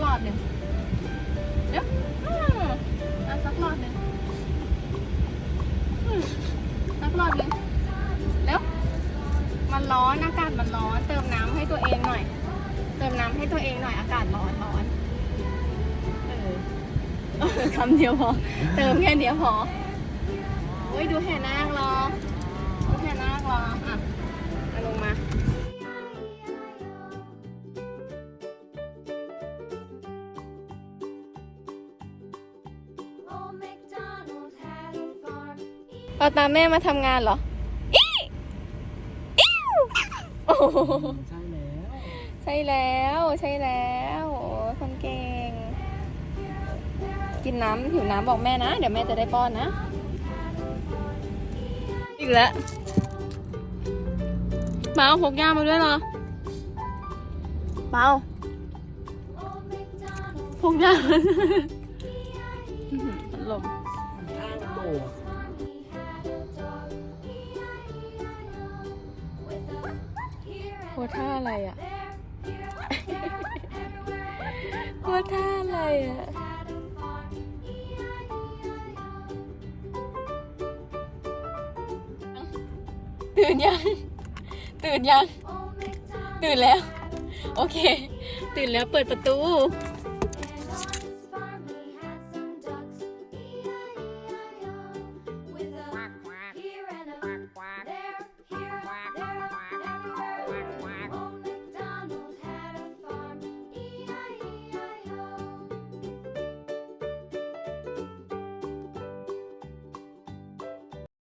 หลอดหนึ่งเดี๋ยวอะสักหลอดหนึ่งสักหลอดหนึ่งเร็วมันร้อนอากาศมันร้อน เติมน้ำให้ตัวเองหน่อย เติมน้ำให้ตัวเองหน่อยอากาศร้อนร้อนเออคำเดียวพอ เติมแค่เดียวพอโอ้ยดูแห่นาครอ เราตามแม่มาทำงานเหรออีอิ้วโอ้โหใช่แล้ว ใช่แล้ว ใช่แล้ว โอ้คนเก่ง กินน้ำหิวน้ำบอกแม่นะ เดี๋ยวแม่จะได้ป้อนนะ อีกแล้วมาเอาพกย่ามาด้วยเหรอเปล่า Old MacDonald พกย่ามาอื้อหือพัดลม กลัวท่าอะไรอะ กลัวท่าอะไรอะตื่นยัง ตื่นยัง ตื่นแล้ว โอเค ตื่นแล้วเปิดประตู